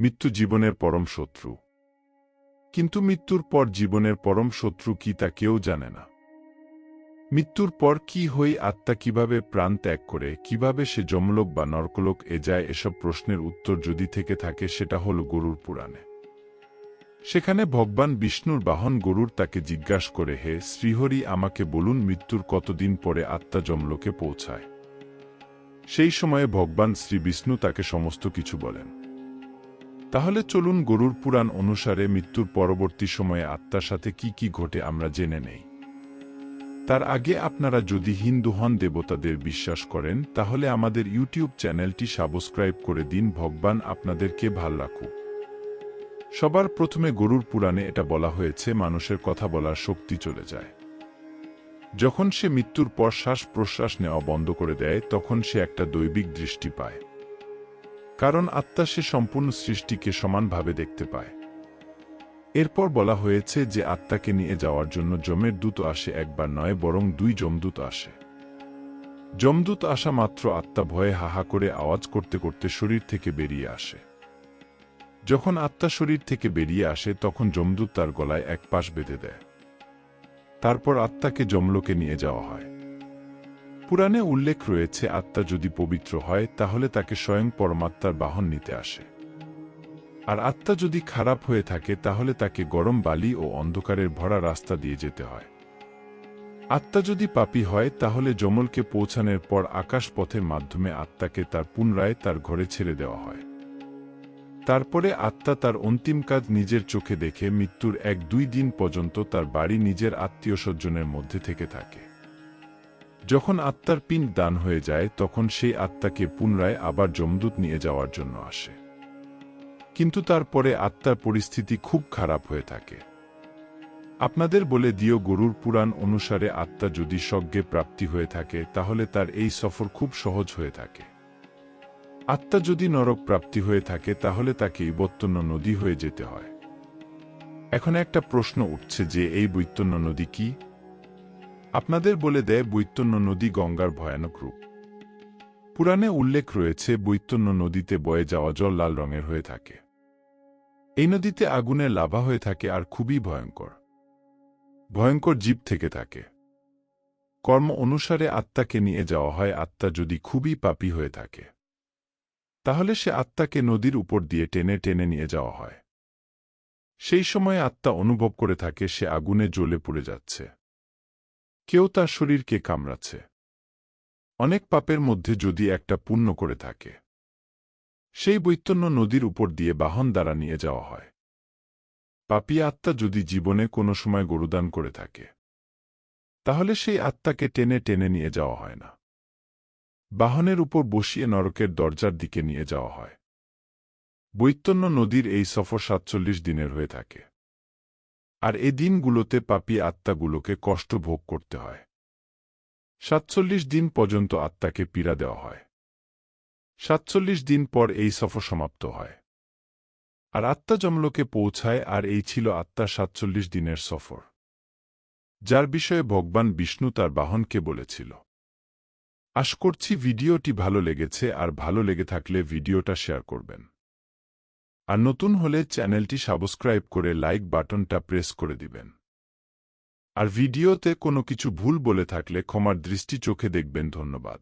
মৃত্যু জীবনের পরম শত্রু। কিন্তু মৃত্যুর পর জীবনের পরম শত্রু কি তা কেউ জানে না। মৃত্যুর পর কি হই আত্মা কীভাবে প্রাণ ত্যাগ করে, কীভাবে সে যমলোক বা নরকলোক এ যায় এসব প্রশ্নের উত্তর যদি থেকে থাকে সেটা হল গরুর পুরাণে। সেখানে ভগবান বিষ্ণুর বাহন গরুর তাকে জিজ্ঞাসা করে, হে শ্রীহরি, আমাকে বলুন মৃত্যুর কতদিন পরে আত্মা যমলোকে পৌঁছায়? সেই সময়ে ভগবান শ্রী বিষ্ণু তাকে সমস্ত কিছু বলেন। তাহলে চলুন গরুর পুরাণ অনুসারে মৃত্যুর পরবর্তী সময়ে আত্মার সাথে কি কি ঘটে আমরা জেনে নেই। তার আগে আপনারা যদি হিন্দু হন, দেবতাদের বিশ্বাস করেন, তাহলে আমাদের ইউটিউব চ্যানেলটি সাবস্ক্রাইব করে দিন, ভগবান আপনাদেরকে ভালো রাখুক। সবার প্রথমে গরুর পুরাণে এটা বলা হয়েছে, মানুষের কথা বলার শক্তি চলে যায়। যখন সে মৃত্যুর পর শ্বাস প্রশ্বাস নেওয়া বন্ধ করে দেয়, তখন সে একটা দৈবিক দৃষ্টি পায়। কারণ আত্মা সে সম্পূর্ণ সৃষ্টিকে সমানভাবে দেখতে পায়। এরপর বলা হয়েছে যে আত্মাকে নিয়ে যাওয়ার জন্য যমের দূত আসে একবার নয়, বরং দুই যমদূত আসে। যমদূত আসা মাত্র আত্মা ভয়ে হাহা করে আওয়াজ করতে করতে শরীর থেকে বেরিয়ে আসে। যখন আত্মা শরীর থেকে বেরিয়ে আসে, তখন যমদূত তার গলায় এক পাশ বেঁধে দেয়। তারপর আত্মাকে যমলোকে নিয়ে যাওয়া হয়। পুরাণে উল্লেখ রয়েছে, আত্মা যদি পবিত্র হয়, তাহলে তাকে স্বয়ং পরমাত্মার বাহন নিতে আসে। আর আত্মা যদি খারাপ হয়ে থাকে, তাহলে তাকে গরম বালি ও অন্ধকারের ভরা রাস্তা দিয়ে যেতে হয়। আত্মা যদি পাপী হয়, তাহলে জমলকে পৌঁছানোর পর আকাশ পথের মাধ্যমে আত্মাকে তার পুনরায় তার ঘরে ছেড়ে দেওয়া হয়। তারপরে আত্মা তার অন্তিম কাজ নিজের চোখে দেখে মৃত্যুর এক দুই দিন পর্যন্ত তার বাড়ি নিজের আত্মীয় স্বজনের মধ্যে থেকে থাকে। যখন আত্মার পিণ্ড দান হয়ে যায়, তখন সেই আত্মাকে পুনরায় আবার যমদূত নিয়ে যাওয়ার জন্য আসে। কিন্তু তারপরে আত্মার পরিস্থিতি খুব খারাপ হয়ে থাকে। আপনাদের বলে দিও গরুর পুরাণ অনুসারে আত্মা যদি স্বজ্ঞে প্রাপ্তি হয়ে থাকে, তাহলে তার এই সফর খুব সহজ হয়ে থাকে। আত্মা যদি নরক প্রাপ্তি হয়ে থাকে, তাহলে তাকে বৈতন্য নদী হয়ে যেতে হয়। এখন একটা প্রশ্ন উঠছে যে, এই বৈতন্য নদী কি? আপনাদের বলে দেয় বৈতন্য নদী গঙ্গার ভয়ানক রূপ। পুরাণে উল্লেখ রয়েছে, বৈতন্য নদীতে বয়ে যাওয়া জল লাল রঙের হয়ে থাকে। এই নদীতে আগুনের লাভা হয়ে থাকে আর খুবই ভয়ঙ্কর। ভয়ঙ্কর জীব থেকে থাকে। কর্ম অনুসারে আত্মাকে নিয়ে যাওয়া হয়, আত্মা যদি খুবই পাপী হয়ে থাকে। তাহলে সে আত্মাকে নদীর উপর দিয়ে টেনে টেনে নিয়ে যাওয়া হয়। সেই সময় আত্মা অনুভব করে থাকে, সে আগুনে জ্বলে পড়ে যাচ্ছে। কেউ তার শরীরকে কামড়াচ্ছে। অনেক পাপের মধ্যে যদি একটা পুণ্য করে থাকে। সেই বৈতন্য নদীর উপর দিয়ে বাহন দ্বারা নিয়ে যাওয়া হয়। পাপী আত্মা যদি জীবনে কোনো সময় গরুদান করে থাকে। তাহলে সেই আত্মাকে টেনে টেনে নিয়ে যাওয়া হয় না। বাহনের উপর বসিয়ে নরকের দরজার দিকে নিয়ে যাওয়া হয়। বৈতন্য নদীর এই সফর সাতচল্লিশ দিনের হয়ে থাকে। আর এ দিনগুলোতে পাপী আত্মাগুলোকে কষ্ট ভোগ করতে হয়। সাতচল্লিশ দিন পর্যন্ত আত্মাকে পীড়া দেওয়া হয়। সাতচল্লিশ দিন পর এই সফর সমাপ্ত হয়। আর আত্মা জমলোকে পৌঁছায় আর এই ছিল আত্মার সাতচল্লিশ দিনের সফর। যার বিষয়ে ভগবান বিষ্ণু তার বাহনকে বলেছিল, আশ করছি ভিডিওটি ভালো লেগেছে আর ভালো লেগে থাকলে ভিডিওটা শেয়ার করবেন। আর নতুন হলে চ্যানেলটি সাবস্ক্রাইব করে লাইক বাটনটা প্রেস করে দিবেন। আর ভিডিওতে কোনো কিছু ভুল বলে থাকলে ক্ষমার দৃষ্টি চোখে দেখবেন। ধন্যবাদ।